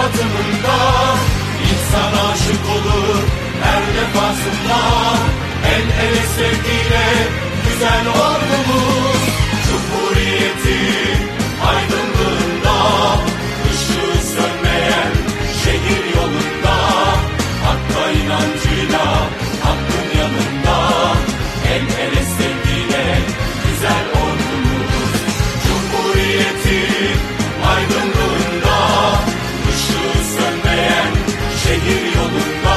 batımında İnsan aşık olur her defasında. El ele sevgiyle güzel ordumuz Bye.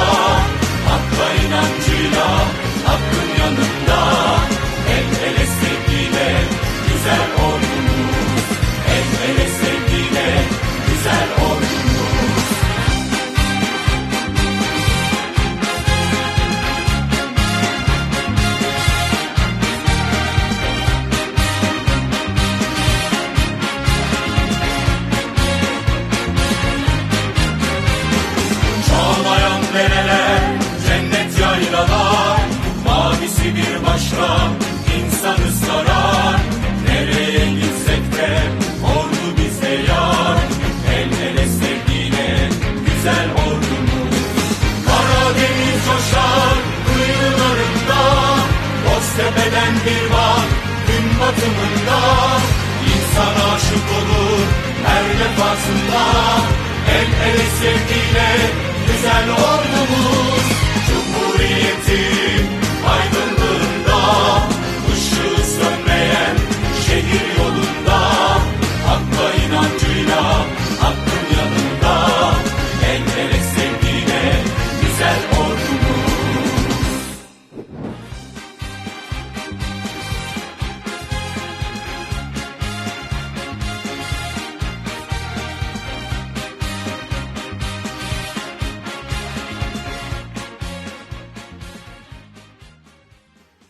eden bir var gün batımında. İnsan aşık olur her defasında. El ele sevgiyle güzel ordumuz